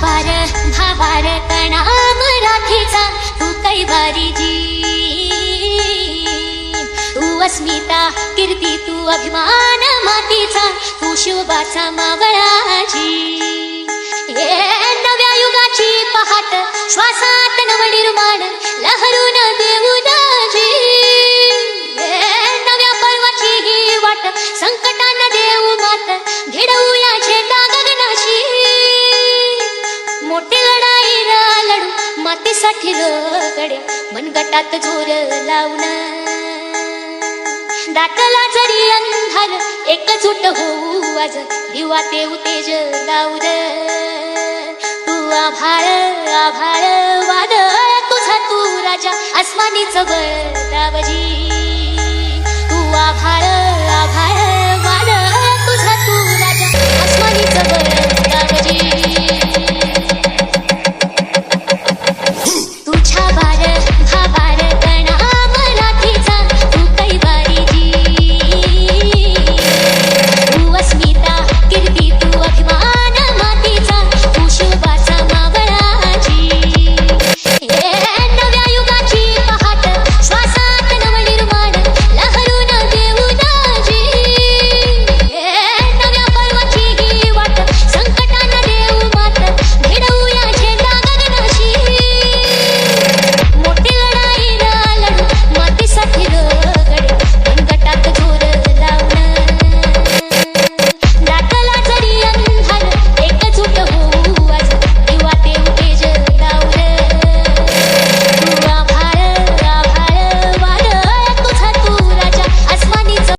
भावार भावार कणा मराठीचा तू कैवारी जी तू अस्मिता कीर्ती तू अभिमान मातीचा तू शिवबाचा मावळाजी हे नव्या युगाची पहाट श्वासात नवनिर्माण लहरून देऊन जी नव्या पर्वाची ही वाट संकटान देऊ मात भिडवूया मोठी लढाई न लढू मातीसाठी रगड्या मनगटात जोर लावून. दाटला जरी अंधार एकजूट होऊ आज. दिवा ते उतेज लावून तू आभाळ आभाळ वादळ तुझा तू राजा आसमानीच बळ दावजी.